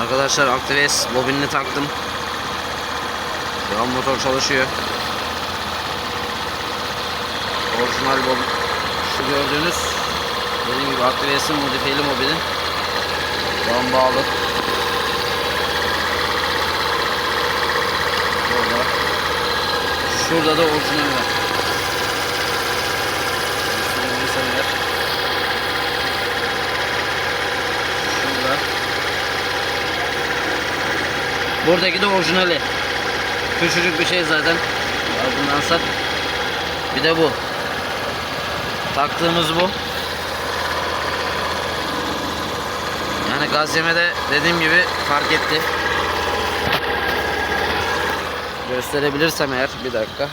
Arkadaşlar Actives bobinini taktım. Şu an motor çalışıyor. Orijinal bobin. Şu gördüğünüz dediğim gibi Actives'in modifiyeli bobini. Şu an bağlı. Burada. Şurada da orijinali var. Gösterebilirsem eğer. Şurada. Buradaki de orijinali. Küçücük bir şey zaten. Ardındansa. Bir de bu. Taktığımız bu. Yani gaz yemede dediğim gibi fark etti. Gösterebilirsem eğer bir dakika.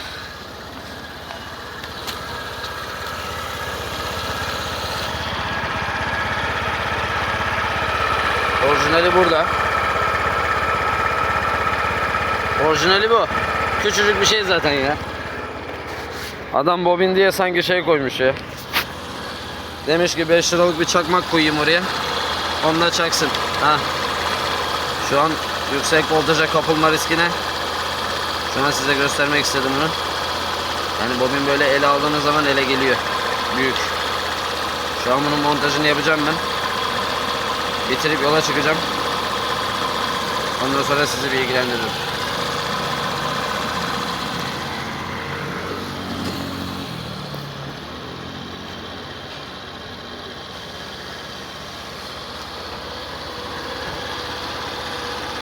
Orijinali burada. Orijinali bu. Küçücük bir şey zaten ya. Adam bobin diye sanki şey koymuş ya. Demiş ki 5 liralık bir çakmak koyayım oraya. Onunla çaksın. Ha. Şu an yüksek voltaja kapılma riskine. Şu an size göstermek istedim bunu. Yani bobin böyle ele aldığınız zaman ele geliyor. Büyük. Şu an bunun montajını yapacağım ben. Bitirip yola çıkacağım. Ondan sonra sizi bilgilendiririm.